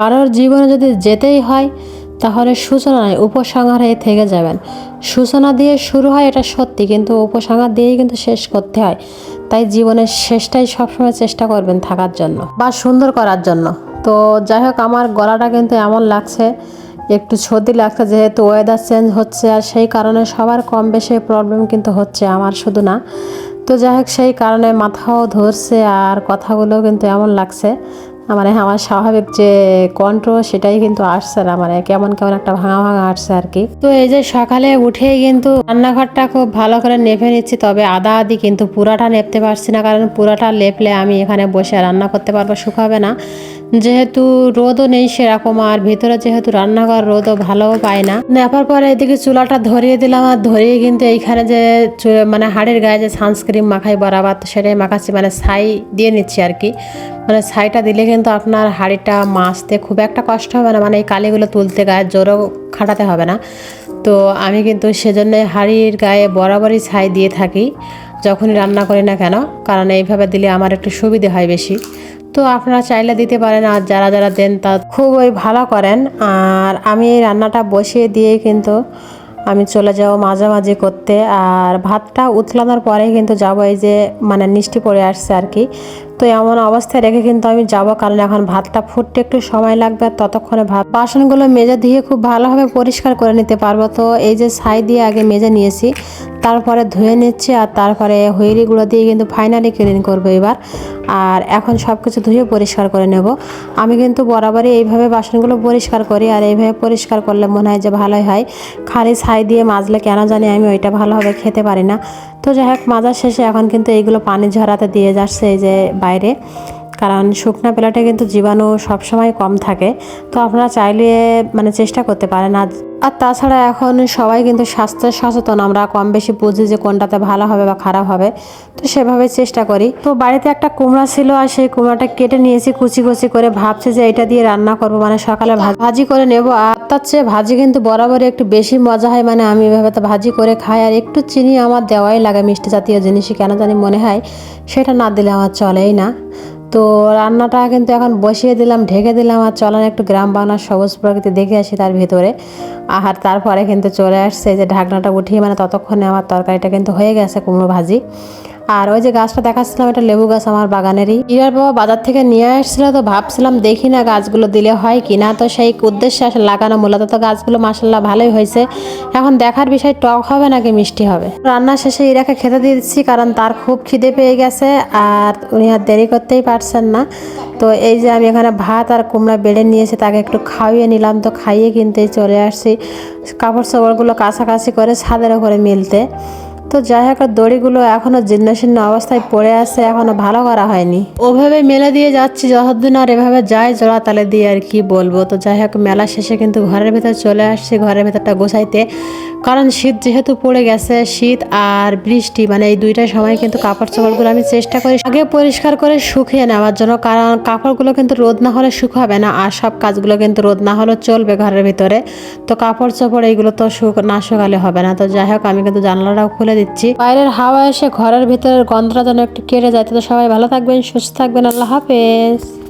কারোর জীবনে যদি যেতেই হয়, তাহলে সূচনা উপসংহারে থেকে যাবেন। সূচনা দিয়ে শুরু হয় এটা সত্যি, কিন্তু উপসংহার দিয়েই কিন্তু শেষ করতে হয়। তাই জীবনের শেষটাই সবসময় চেষ্টা করবেন থাকার জন্য বা সুন্দর করার জন্য। তো যাই হোক, আমার গলাটা কিন্তু এমন লাগছে, একটু সর্দি লাগছে, যেহেতু ওয়েদার চেঞ্জ হচ্ছে আর সেই কারণে সবার কম বেশি প্রবলেম কিন্তু হচ্ছে আমার শুধু না। তো যাই হোক, সেই কারণে মাথাও ধরছে আর কথাগুলো কিন্তু এমন লাগছে। মানে আমার স্বাভাবিক যে কণ্ঠ সেটাই কিন্তু আসছে না মানে কেমন কেমন একটা ভাঙা ভাঙা আসছে আর কি। তো এই যে সকালে উঠে কিন্তু রান্নাঘরটা খুব ভালো করে নেপে নিচ্ছি, তবে আদা আদি কিন্তু পুরাটা নেপতে পারছি না, কারণ পুরাটা লেপলে আমি এখানে বসে রান্না করতে পারব শুকাবে না। যেহেতু রোদও নেই সেরকম, আর ভিতরে যেহেতু রান্নাঘর, রোদও ভালোও পায় না। নেপার পরে এদিকে চুলাটা ধরিয়ে দিলাম, আর ধরিয়ে কিন্তু এইখানে যে মানে হাড়ের গায়ে যে সানস্ক্রিন মাখাই বরাবর তো সেটাই মাখাচ্ছি মানে ছাই দিয়ে নিচ্ছি আর কি। মানে ছাইটা দিলে কিন্তু আপনার হাঁড়িটা মাছতে খুব একটা কষ্ট হবে না মানে এই কালিগুলো তুলতে গায়ে জোরও খাটাতে হবে না। তো আমি কিন্তু সেজন্য হাঁড়ির গায়ে বরাবরই ছাই দিয়ে থাকি, যখনই রান্না করি না কেন, কারণ এইভাবে দিলে আমার একটু সুবিধে হয় বেশি। তো আপনারা চাইলে দিতে পারেন, আর যারা যারা দেন তা খুবই ভালো করেন। আর আমি এই রান্নাটা বসিয়ে দিয়ে কিন্তু আমি চলে যাব মাঝামাঝি করতে। আর ভাতটা উতলানোর পরে কিন্তু যাব এই যে মানে মিষ্টি পড়ে আসছে আর কি। তো এমন অবস্থায় রেখে কিন্তু আমি যাব। কারণ এখন ভাতটা ফুটতে একটু সময় লাগবে আর ততক্ষণে ভাত। বাসনগুলো মেজে দিয়ে খুব ভালোভাবে পরিষ্কার করে নিতে পারব। তো এই যে ছাই দিয়ে আগে মেজে নিয়েছি, তারপরে ধুয়ে নিচ্ছি আর তারপরে হুইরিগুলো দিয়ে কিন্তু ফাইনালি ক্লিন করব এবার। আর এখন সব কিছু ধুয়ে পরিষ্কার করে নেব। আমি কিন্তু বরাবরই এইভাবে বাসনগুলো পরিষ্কার করি আর এইভাবে পরিষ্কার করলে মনে হয় যে ভালোই হয়। খালি ছাই দিয়ে মাজলে কেন জানি আমি ওইটা ভালোভাবে খেতে পারি না। তো যাই হোক, মাজার শেষে এখন কিন্তু এইগুলো পানি ঝরাতে দিয়ে যাচ্ছে এই যে বাইরে। কারণ শুকনো প্লেটে কিন্তু জীবাণু সবসময় কম থাকে। তো আপনারা চাইলে মানে চেষ্টা করতে পারেন। আর আর তাছাড়া এখন সবাই কিন্তু স্বাস্থ্য সচেতন। আমরা কম বেশি বুঝি যে কোনটাতে ভালো হবে বা খারাপ হবে। তো সেভাবে চেষ্টা করি। তো বাড়িতে একটা কুমড়া ছিল আর সেই কুমড়াটা কেটে নিয়েছি কুচি কুচি করে। ভাবছি যে এটা দিয়ে রান্না করব। মানে সকালে ভাজি করে নেব। আর তার চেয়ে ভাজি কিন্তু বরাবরই একটু বেশি মজা হয়। মানে আমি এভাবে তো ভাজি করে খাই। আর একটু চিনি আমার দেওয়াই লাগে। মিষ্টি জাতীয় জিনিসই কেন জানি মনে হয়। সেটা না দিলে আমার চলেই না। তো রান্নাটা কিন্তু এখন বসিয়ে দিলাম, ঢেকে দিলাম আর চলেন একটু গ্রাম বাংলার সবুজ প্রকৃতি দেখে আসি তার ভিতরে। আর তারপরে কিন্তু চলে আসছে যে ঢাকনাটা উঠিয়ে মানে ততক্ষণে আমার তরকারিটা কিন্তু হয়ে গেছে কুমড়ো ভাজি। আর ওই যে গাছটা দেখাচ্ছিলাম, এটা লেবু গাছ আমার বাগানেরই। ইরার বাবা বাজার থেকে নিয়ে আসছিল তো ভাবছিলাম দেখি না গাছগুলো দিলে হয় কি না। তো সেই উদ্দেশ্যে আসলে লাগানো, মূলত তো গাছগুলো মাসাল্লাহ ভালোই হয়েছে। এখন দেখার বিষয়, টক হবে নাকি মিষ্টি হবে? রান্না শেষে ইরাকে খেতে দিচ্ছি, কারণ তার খুব খিদে পেয়ে গেছে আর উনি আর দেরি করতেই পারছেন না। তো এই যে আমি এখানে ভাত আর কুমড়া বেড়ে নিয়েছি, তাকে একটু খাইয়ে নিলাম। তো খাইয়ে কিনতে চলে আসছি। কাপড় চোপড়গুলো কাছাকাছি করে ছাদের ওপরে মিলতে। তো যাই হোক দড়িগুলো এখনও জীর্ণ শীর্ণ অবস্থায় পড়ে আছে, এখনও ভালো করা হয়নি। ওভাবে মেলে দিয়ে যাচ্ছি, যতদিন আর এভাবে যায় জোড়া তালে দিয়ে আর কি বলব। তো যাই হোক, মেলা শেষে কিন্তু ঘরের ভেতর চলে আসছি, ঘরের ভেতরটা গোছাইতে। কারণ শীত যেহেতু পড়ে গেছে, শীত আর বৃষ্টি মানে এই দুইটা সময় কিন্তু কাপড় চোপড়গুলো আমি চেষ্টা করি আগে পরিষ্কার করে শুকিয়ে নেওয়ার জন্য, কারণ কাপড়গুলো কিন্তু রোদ না হলে শুকাবে না, আর সব কাজগুলো কিন্তু রোদ না হলে চলবে ঘরের ভিতরে। তো কাপড় চোপড় এইগুলো তো শুক, না শুকালে হবে না। তো যাই হোক, আমি কিন্তু জানলাটাও খুলে দিচ্ছি। বাইরের হাওয়া এসে ঘরের ভেতরের গন্ধটা যেন একটু কেটে যায়। তো সবাই ভালো থাকবেন, সুস্থ থাকবেন। আল্লাহ হাফেজ।